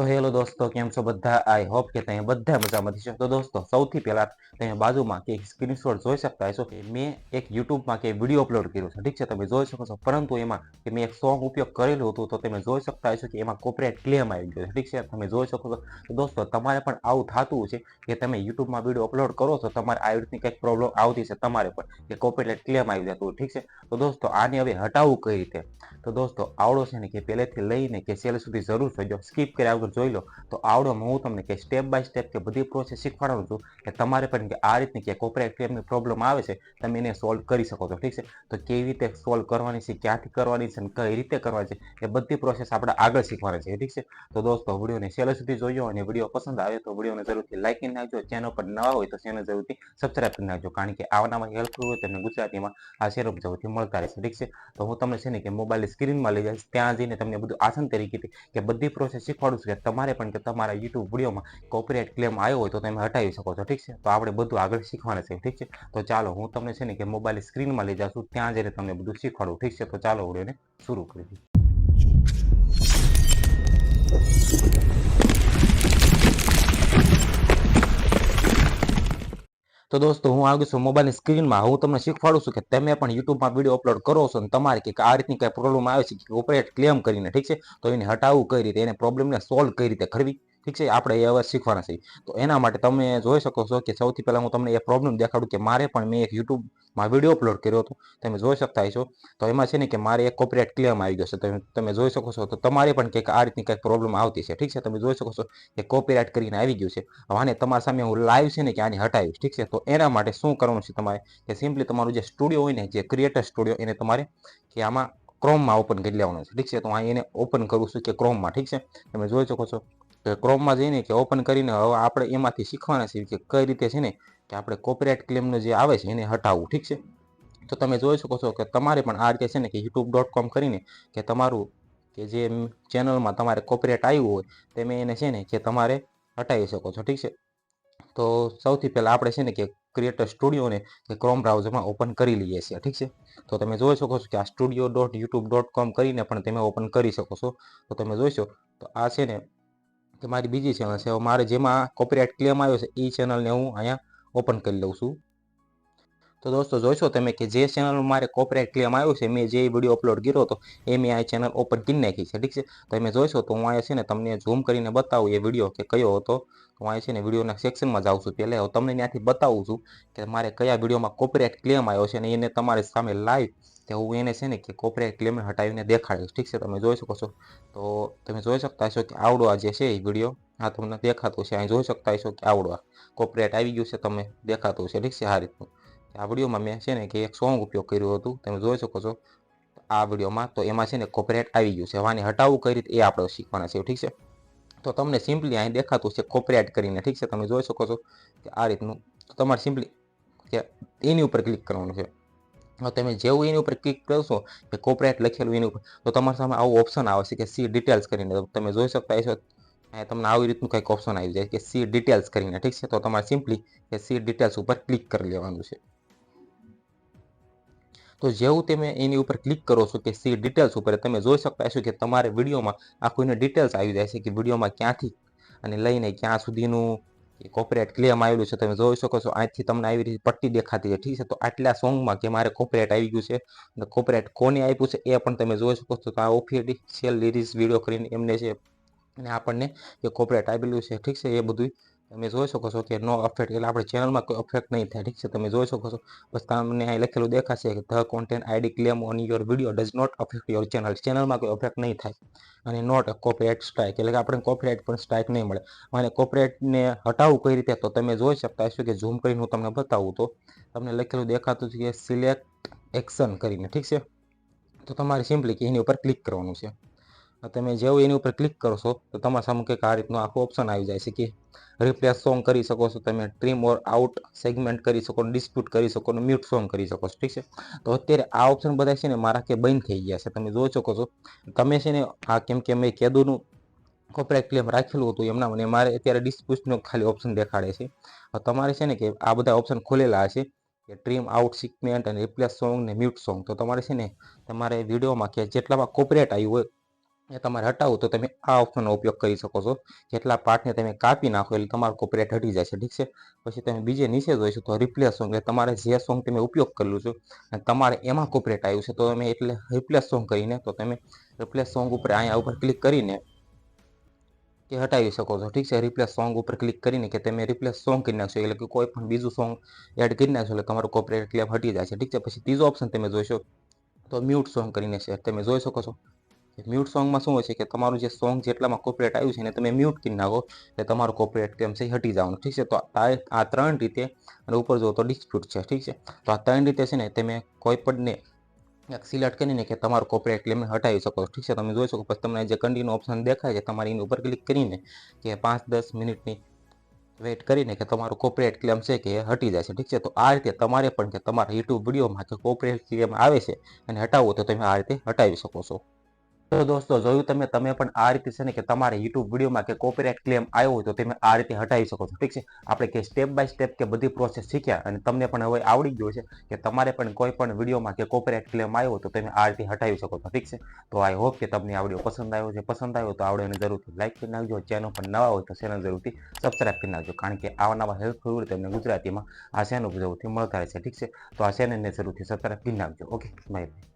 તો હેલો દોસ્તો, કેમ છો બધા? આઈ હોપ કે તમે બધા મજામાં છો. તો દોસ્તો, સૌથી પહેલા તમે બાજુમાં કે સ્ક્રીનશોટ જોઈ શકતા હશો કે મેં એક યુટ્યુબમાં કે વીડિયો અપલોડ કર્યો છે. ઠીક છે, તમે જોઈ શકો છો. પરંતુ એમાં કે મેં એક સોંગ ઉપયોગ કરેલું હતું, તો તમે જોઈ શકતા હશો કે એમાં કોપરેટ ક્લેમ આવી ગયો છે. ઠીક છે, તમે જોઈ શકો છો. તો દોસ્તો, તમારે પણ આવું થતું છે કે તમે યુટ્યુબમાં વીડિયો અપલોડ કરો છો, તમારે આવી રીતની કંઈક પ્રોબ્લેમ આવતી છે તમારે પણ કે કોપરેટ ક્લેમ આવી જતું ઠીક છે, તો દોસ્તો, આને હવે હટાવવું કઈ રીતે? તો દોસ્તો, આવડો છે ને કે પહેલેથી લઈને કે છેલ્લે સુધી જરૂર થઈ જો સ્કીપ કર્યા જોઈ લો. તો આવડો હું તમને કે સ્ટેપ બાય સ્ટેપ કે બધી પ્રોસેસ શીખવાડું છું કે તમારે પણ કે આ રીતની કે કોપરેટ ક્લેમની પ્રોબ્લેમ આવે છે, તમે એને સોલ્વ કરી શકો છો, ઠીક છે? તો કેવી રીતે સોલ્વ કરવાની છે, ક્યાંથી કરવાની છે અને કઈ રીતે કરવાની છે, એ બધી પ્રોસેસ આપણે આગળ શીખવાની છે, ઠીક છે? તો દોસ્તો, વિડીયોને છેલ્લે સુધી જોયો અને વીડિયો પસંદ આવે તો વિડીયોને જરૂરથી લાઈક કરી નાખજો. ચેનલ પર નવા હોય તો ચેનલ જરૂરથી સબસ્ક્રાઈબ કરી નાખજો, કારણ કે આવનામાં હેલ્પફુલ હોય તમને ગુજરાતીમાં આ શેર જરૂરથી મળતા રહેશે, ઠીક છે? તો હું તમને છે ને કે મોબાઈલ સ્ક્રીનમાં લઈ જઈશ, ત્યાં જઈને તમને બધું આસન તરીકે કે બધી પ્રોસેસ શીખવાડું છું. કે તમારે પણ કે તમારા યુટ્યુબ વિડીયોમાં કોપીરાઇટ ક્લેમ આવ્યો હોય તો તમે હટાવી શકો છો, ઠીક છે? તો આપણે બધું આગળ શીખવાના છે, ઠીક છે? તો ચાલો હું તમને છે ને કે મોબાઈલ સ્ક્રીનમાં લઈ જાઉં ત્યાં જઈને તમને બધું શીખવાડું, ઠીક છે? તો ચાલો વિડીયોને શરૂ કરી દઈએ. તો દોસ્તો, હું આવી છું મોબાઈલની સ્ક્રીનમાં હું તમને શીખવાડું છું કે તમે પણ યુટ્યુબમાં વીડિયો અપલોડ કરો છો અને તમારે કે આ રીતની કંઈ પ્રોબ્લેમ આવે છે કે ઓપરેટ ક્લેમ કરીને, ઠીક છે? તો એને હટાવવું કઈ રીતે? એને પ્રોબ્લેમને સોલ્વ કઈ રીતે કરવી? ઠીક છે, આપણે એ હવે શીખવાના છે તો એના માટે તમે જોઈ શકો છો કે સૌથી પહેલાં હું તમને એ પ્રોબ્લેમ દેખાડું કે મારે પણ મેં એક યુટ્યુબમાં વીડિયો અપલોડ કર્યો હતો. તમે જોઈ શકતા હશો. તો એમાં છે ને કે મારે એક કોપરેટ ક્લેમ આવી ગયો છે. તમે તમે જોઈ શકો છો. તો તમારે પણ કંઈક આ રીતની કંઈક પ્રોબ્લેમ આવતી છે. ઠીક છે, તમે જોઈ શકો છો કે કોપીરાઇટ કરીને આવી ગયું છે. હવે આને તમારા સામે હું લાઈવ છે ને કે આને હટાવીશ. ઠીક છે, તો એના માટે શું કરવાનું છે તમારે? કે સિમ્પલી તમારું જે સ્ટુડિયો હોય ને, જે ક્રિએટર સ્ટુડિયો એને તમારે કે આમાં ક્રોમમાં ઓપન કરી લેવાનું છે. ઠીક છે, તો હું એને ઓપન કરું છું કે ક્રોમમાં ઠીક છે, તમે જોઈ શકો છો. ક્રોમમાં જઈને કે ઓપન કરીને હવે આપણે એમાંથી શીખવાના છે કે કઈ રીતે છે ને કે આપણે કોપીરાઇટ ક્લેમનું જે આવે છે એને હટાવવું, ઠીક છે? તો તમે જોઈ શકો છો કે તમારે પણ આ રીતે છે ને કે યુટ્યુબ ડોટ કોમ કરીને કે તમારું કે જે ચેનલમાં તમારે કોપીરાઇટ આવ્યું હોય તમે એને છે ને કે તમારે હટાવી શકો છો, ઠીક છે? તો સૌથી પહેલાં આપણે છે ને કે ક્રિએટર સ્ટુડિયોને કે ક્રોમ બ્રાઉઝરમાં ઓપન કરી લઈએ છીએ, ઠીક છે? તો તમે જોઈ શકો છો કે આ studio dot YouTube dot com કરીને પણ તમે ઓપન કરી શકો છો. તો તમે જોઈશો તો આ છે ને કે મારી બીજી ચેનલ છે. મારે જેમાં કોપીરાઇટ ક્લેમ આવ્યો છે એ ચેનલને હું અહીંયા ઓપન કરી લઉં છું. તો દોસ્તો જોઈશો તમે કે જે ચેનલમાં મારે કોપીરાઇટ ક્લેમ આવ્યો છે, મેં જે વીડિયો અપલોડ કર્યો હતો, એ મેં આ ચેનલ ઓપન કરી નાખી છે. ઠીક છે? તમે જોઈશો તો હું અહીંયા છે ને તમને ઝૂમ કરીને બતાવું એ વીડિયો કે કયો હતો. હું અહીંયા છે ને વિડીયોના સેક્શનમાં જાઉં છું પહેલાં. હું તમને ત્યાંથી બતાવું છું કે મારે કયા વિડીયોમાં કોપીરાઇટ ક્લેમ આવ્યો છે અને એને તમારી સામે લાઈવ કે હું એને છે ને કે કોપરેટ ક્લેમ હટાવીને દેખાડીશ. ઠીક છે, તમે જોઈ શકો છો. તો તમે જોઈ શકતા હશો કે આવડો આ જે છે એ વીડિયો, આ તમને દેખાતું છે. અહીં જોઈ શકતા હશો કે આવડો આ કોપીરાઇટ આવી ગયું છે તમે દેખાતું છે. ઠીક છે, આ રીતનું. આ વિડીયોમાં મેં છે ને કે એક સોંગ ઉપયોગ કર્યું હતું. તમે જોઈ શકો છો. આ વિડીયોમાં તો એમાં છે ને કોપરેટ આવી ગયું છે. આને હટાવવું કઈ રીતે એ આપણે શીખવાના છે ઠીક છે? તો તમને સિમ્પલી અહીં દેખાતું છે કોપરેટ કરીને. ઠીક છે, તમે જોઈ શકો છો કે આ રીતનું. તમારે સિમ્પલી કે એની ઉપર ક્લિક કરવાનું છે. તમે જેવું એની ઉપર ક્લિક કરશો કે કોપરેટ લખેલું એની ઉપર, તો તમારી સામે આવું ઓપ્શન આવે છે કે સી ડિટેલ્સ કરીને. તમે જોઈ શકતા હશો તમને આવી રીતનું કંઈક ઓપ્શન આવી જાય કે સી ડિટેલ્સ કરીને, ઠીક છે? તો તમારે સિમ્પલી કે સી ડિટેલ્સ ઉપર ક્લિક કરી લેવાનું છે. તો જેવું તમે એની ઉપર ક્લિક કરો છો કે સી ડિટેલ્સ ઉપર, તમે જોઈ શકતા હશો કે તમારે વિડીયોમાં આખું એને ડિટેલ્સ આવી જાય છે કે વિડીયોમાં ક્યાંથી અને લઈને ક્યાં સુધીનું કોપીરાઇટ ક્લેમ આવેલું છે, તમે જોઈ શકો છો અહીંથી તમને આવી રીતે પટ્ટી દેખાતી છે, ઠીક છે? તો આટલા સોંગમાં કે મારે કોપરેટ આવી ગયું છે, અને કોપરેટ કોને આપ્યું છે, એ પણ તમે જોઈ શકો છો. તો આ ઓફિશિયલ લિરિક્સ વીડિયો કરીને એમને છે, અને આપણને જે કોપરેટ આપેલું છે, ઠીક છે? એ બધું તમે જોઈ શકો છો કે નો અફેક્ટ એટલે આપણે ચેનલમાં કોઈ અફેક્ટ નહીં થાય, ઠીક છે? તમે જોઈ શકો છો. બસ તમને અહીં લખેલું દેખાશે કે the content ID claim on your video does not affect your channel ચેનલમાં કોઈ અફેક્ટ નહીં થાય. અને નોટ કોપરેટ સ્ટ્રાઇક એટલે કે આપણે કોપરેટ પણ સ્ટ્રાઇક નહીં મળે. અને કોપરેટને હટાવવું કઈ રીતે? તો તમે જોઈ શકતા હશો કે ઝૂમ કરીને હું તમને બતાવું તો તમને લખેલું દેખાતું છે કે સિલેક્ટ એક્શન કરીને, ઠીક છે? તો તમારે સિમ્પલી કે એની ઉપર ક્લિક કરવાનું છે. તમે જેવું એની ઉપર ક્લિક કરશો તો તમારા સામે કંઈક આ રીતનું આખું ઓપ્શન આવી જાય છે કે રિપ્લેસ સોંગ કરી શકો છો તમે ટ્રીમ ઓર આઉટ સેગમેન્ટ કરી શકો ડિસ્પ્યુટ કરી શકો ને મ્યુટ સોંગ કરી શકો છો, ઠીક છે? તો અત્યારે આ ઓપ્શન બધા છે ને મારા કે બંધ થઈ ગયા છે, તમે જોઈ શકો છો. તમે છે ને આ કેમ કે મેં કેદુનું કોપરેટ ક્લેમ રાખેલું હતું એમના મને મારે અત્યારે ડિસ્પ્યુટનો ખાલી ઓપ્શન દેખાડે છે. તમારે છે ને કે આ બધા ઓપ્શન ખોલેલા છે કે ટ્રીમ આઉટ સિગમેન્ટ અને રિપ્લેસ સોંગ ને મ્યુટ સોંગ તો તમારે છે ને તમારે વિડીયોમાં કે જેટલામાં કોપરેટ આવ્યું હોય એ તમારે હટાવવું તો તમે આ ઓપ્શનનો ઉપયોગ કરી શકો છો. જેટલા પાર્ટને તમે કાપી નાખો એટલે તમારું કોપીરાઇટ હટી જાય છે, ઠીક છે? પછી તમે બીજે નીચે જોઈશું તો રિપ્લેસ સોંગ એટલે તમારે જે સોંગ તમે ઉપયોગ કરેલું છે અને તમારે એમાં કોપીરાઇટ આવ્યું છે, તો તમે એટલે રિપ્લેસ સોંગ કરીને તો તમે રિપ્લેસ સોંગ ઉપર અહીંયા ઉપર ક્લિક કરીને કે હટાવી શકો છો, ઠીક છે? રિપ્લેસ સોંગ ઉપર ક્લિક કરીને કે તમે રિપ્લેસ સોંગ કરી નાખશો, એટલે કે કોઈ પણ બીજું સોંગ એડ કરી નાખશો, એટલે તમારું કોપરેટ ક્લેમ હટી જાય છે, ઠીક છે? પછી ત્રીજો ઓપ્શન તમે જોઈશો તો મ્યુટ સોંગ કરીને છે તમે જોઈ શકો છો. મ્યુટ સોંગમાં શું હોય છે કે તમારું જે સોંગ જેટલામાં કોપરેટ આવ્યું છે ને તમે મ્યુટ કરી નાખો, એટલે તમારું કોપરેટ ક્લેમ છે હટી જવાનું, ઠીક છે? તો આ આ ત્રણ રીતે, અને ઉપર જો તો ડિસ્પ્યુટ છે, ઠીક છે? તો આ ત્રણ રીતે છે ને તમે કોઈ પણને સિલેક્ટ કરીને કે તમારું કોપરેટ ક્લેમ હટાવી શકો ઠીક છે? તમે જોઈ શકો, પછી તમને જે કન્ટિન્યુ ઓપ્શન દેખાય છે, તમારી એની ઉપર ક્લિક કરીને કે પાંચ, દસ મિનિટની વેઇટ કરીને કે તમારું કોપરેટ ક્લેમ છે કે હટી જાય છે, ઠીક છે? તો આ રીતે તમારે પણ કે તમારા યુટ્યુબ વિડીયોમાં કે કોપરેટ ક્લેમ આવે છે અને હટાવવું તો તમે આ રીતે હટાવી શકો છો. તો દોસ્તો, જોયું તમે? તમે પણ આ રીતે છે ને કે તમારે યુટ્યુબ વિડીયોમાં કે કોપીરાઇટ ક્લેમ આવ્યો હોય તો તમે આ રીતે હટાવી શકો છો. ઠીક છે? આપણે કે સ્ટેપ બાય સ્ટેપ કે બધી પ્રોસેસ શીખ્યા અને તમને પણ હવે આવડી ગયું છે કે તમારે પણ કોઈ પણ વિડીયોમાં કે કોપીરાઇટ ક્લેમ આવ્યો તો તમે આ રીતે હટાવી શકો છો. ઠીક છે? તો આઈ હોપ કે તમને આ વીડિયો પસંદ આવ્યો છે. પસંદ આવ્યો તો આવડે જરૂરથી લાઇક કરી નાખજો. ચેનલ પર નવા હોય તો ચેનલ જરૂરથી સબસ્ક્રાઇબ કરી નાખજો. કારણ કે આવા નવા હેલ્પફુલ તમને ગુજરાતીમાં આ ચેનલ જરૂરથી મળતા રહેશે. ઠીક છે? તો આ ચેનલને જરૂરથી સબસ્ક્રાઇબ કરી નાખજો. Okay bye